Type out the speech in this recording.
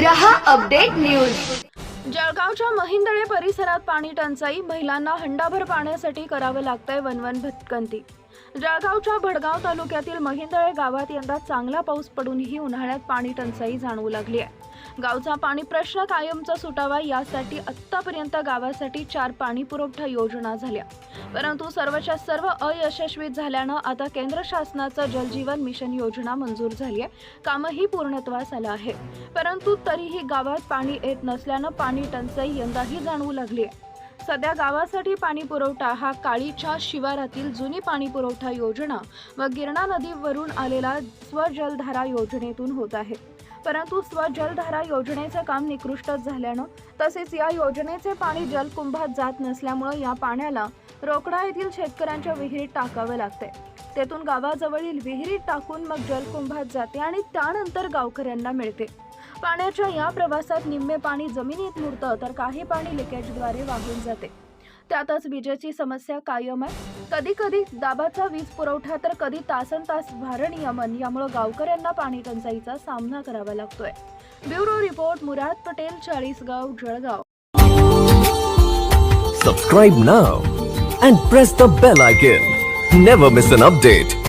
रहा update news. जळगावच्या महिंदळे परिसरात पाणी टंचाई महिलांना हंडाभर पाण्यासाठी करावं लागतंय वनवन भटकंती. जळगावच्या भडगाव तालुक्यातील महिंदळे गावात यंदा चांगला पाऊस पडूनही उन्हाळ्यात पाणी टंचाई जाणवू लागली आहे. गावचा पाणी प्रश्न कायमचा सुटावा यासाठी आत्तापर्यंत गावासाठी चार पाणी पुरवठा योजना झाल्या. परंतु सर्वच्या सर्व अयशस्वी झाल्यानं आता केंद्र शासनाचं जलजीवन मिशन योजना मंजूर झाली आहे. कामही पूर्णत्वास आलं आहे. परंतु तरीही गावात पाणी येत नसल्यानं पाणी टंचाई यंदाही जाणवू लागली आहे. सध्या गावासाठी पाणी पुरवठा हा काळीच्या शिवारातील जुनी पाणी पुरवठा योजना व गिरणा नदीवरून आलेला स्वजलधारा योजनेतून होत आहे. परंतु स्वजलधारा योजनेचं काम निकृष्टच झाल्यानं तसेच या योजनेचे पाणी जलकुंभात जात नसल्यामुळं या पाण्याला रोकडा येथील शेतकऱ्यांच्या विहिरीत टाकावं लागते तेथून गावाजवळील विहिरीत टाकून मग जलकुंभात जाते आणि त्यानंतर गावकऱ्यांना मिळते. पाण्याच्या या प्रवासात निम्मे पाणी जमिनीत मुरतं तर काही पाणी लिकेजद्वारे वाहून जाते. त्यातच विजेची समस्या कायम आहे. कधी कधी दाबाचा वीज पुरवठा तर कधी तासन तास भारनियमन यामुळे गावकऱ्यांना पाणी टंचाईचा सामना करावा लागतोय. Bureau report Murad Patel Chalisgaon Jalgaon. Subscribe now and press the bell icon never miss an update